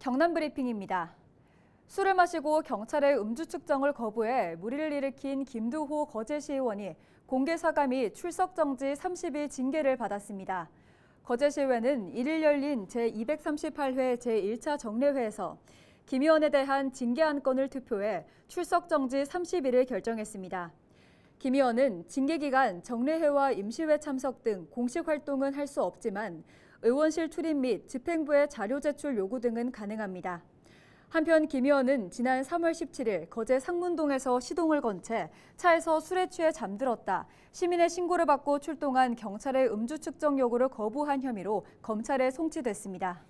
경남 브리핑입니다. 술을 마시고 경찰의 음주 측정을 거부해 무리를 일으킨 김두호 거제 시의원이 공개 사과 및 출석 정지 30일 징계를 받았습니다. 거제 시의회는 1일 열린 제238회 제1차 정례회에서 김 의원에 대한 징계 안건을 투표해 출석 정지 30일을 결정했습니다. 김 의원은 징계 기간 정례회와 임시회 참석 등 공식 활동은 할 수 없지만 의원실 출입 및 집행부의 자료 제출 요구 등은 가능합니다. 한편 김 의원은 지난 3월 17일 거제 상문동에서 시동을 건 채 차에서 술에 취해 잠들었다. 시민의 신고를 받고 출동한 경찰의 음주 측정 요구를 거부한 혐의로 검찰에 송치됐습니다.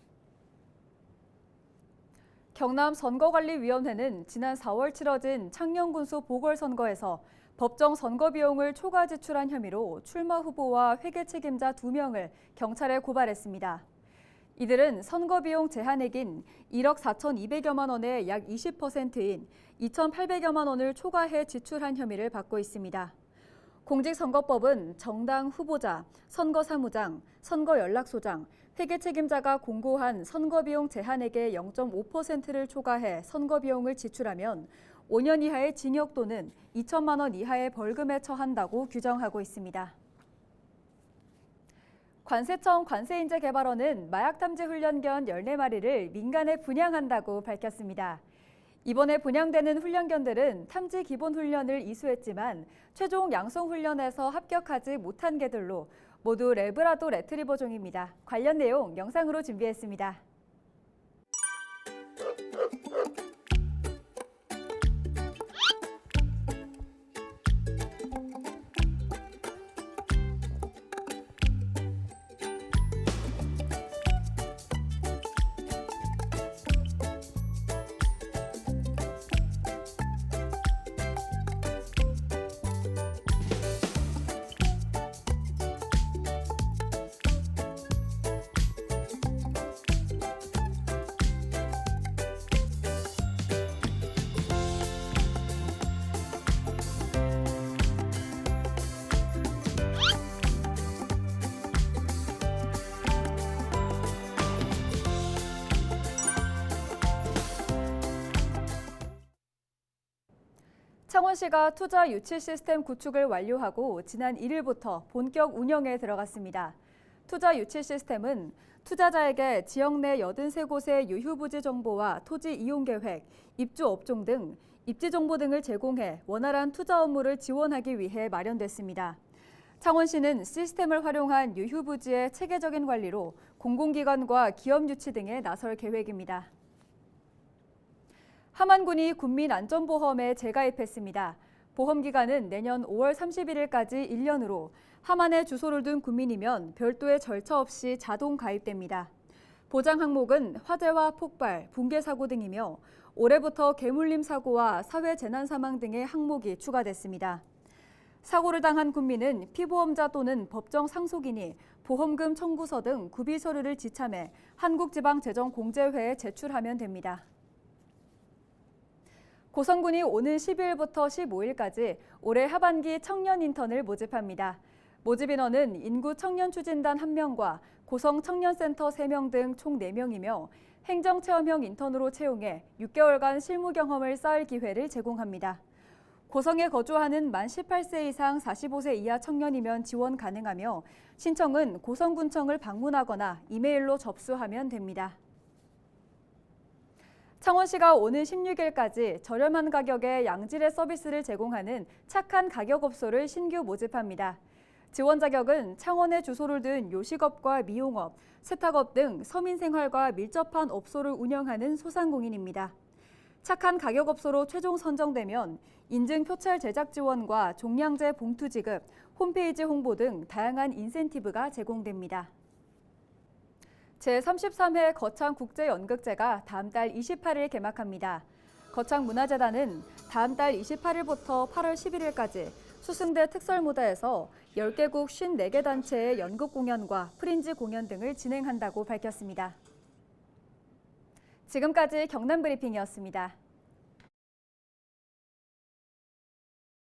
경남 선거관리위원회는 지난 4월 치러진 창녕군수 보궐선거에서 법정 선거 비용을 초과 지출한 혐의로 출마 후보와 회계 책임자 2명을 경찰에 고발했습니다. 이들은 선거 비용 제한액인 1억 4,200여만 원의 약 20%인 2,800여만 원을 초과해 지출한 혐의를 받고 있습니다. 공직선거법은 정당 후보자, 선거사무장, 선거연락소장, 회계 책임자가 공고한 선거비용 제한액의 0.5%를 초과해 선거비용을 지출하면 5년 이하의 징역 또는 2천만 원 이하의 벌금에 처한다고 규정하고 있습니다. 관세청 관세인재개발원은 마약 탐지 훈련견 14마리를 민간에 분양한다고 밝혔습니다. 이번에 분양되는 훈련견들은 탐지 기본 훈련을 이수했지만 최종 양성 훈련에서 합격하지 못한 개들로 모두 레브라도 레트리버 종입니다. 관련 내용 영상으로 준비했습니다. 창원시가 투자 유치 시스템 구축을 완료하고 지난 1일부터 본격 운영에 들어갔습니다. 투자 유치 시스템은 투자자에게 지역 내 83곳의 유휴부지 정보와 토지 이용 계획, 입주 업종 등 입지 정보 등을 제공해 원활한 투자 업무를 지원하기 위해 마련됐습니다. 창원시는 시스템을 활용한 유휴부지의 체계적인 관리로 공공기관과 기업 유치 등에 나설 계획입니다. 함안군이 국민안전보험에 재가입했습니다. 보험 기간은 내년 5월 31일까지 1년으로 함안에 주소를 둔 국민이면 별도의 절차 없이 자동 가입됩니다. 보장 항목은 화재와 폭발, 붕괴 사고 등이며 올해부터 개물림 사고와 사회 재난 사망 등의 항목이 추가됐습니다. 사고를 당한 국민은 피보험자 또는 법정 상속인이 보험금 청구서 등 구비 서류를 지참해 한국지방재정공제회에 제출하면 됩니다. 고성군이 오는 12일부터 15일까지 올해 하반기 청년 인턴을 모집합니다. 모집 인원은 인구 청년 추진단 1명과 고성 청년센터 3명 등 총 4명이며 행정 체험형 인턴으로 채용해 6개월간 실무 경험을 쌓을 기회를 제공합니다. 고성에 거주하는 만 18세 이상 45세 이하 청년이면 지원 가능하며 신청은 고성군청을 방문하거나 이메일로 접수하면 됩니다. 창원시가 오는 16일까지 저렴한 가격에 양질의 서비스를 제공하는 착한 가격업소를 신규 모집합니다. 지원 자격은 창원에 주소를 둔 요식업과 미용업, 세탁업 등 서민생활과 밀접한 업소를 운영하는 소상공인입니다. 착한 가격업소로 최종 선정되면 인증 표찰 제작 지원과 종량제 봉투 지급, 홈페이지 홍보 등 다양한 인센티브가 제공됩니다. 제33회 거창 국제연극제가 다음 달 28일 개막합니다. 거창 문화재단은 다음 달 28일부터 8월 11일까지 수승대 특설무대에서 10개국 54개 단체의 연극 공연과 프린지 공연 등을 진행한다고 밝혔습니다. 지금까지 경남 브리핑이었습니다.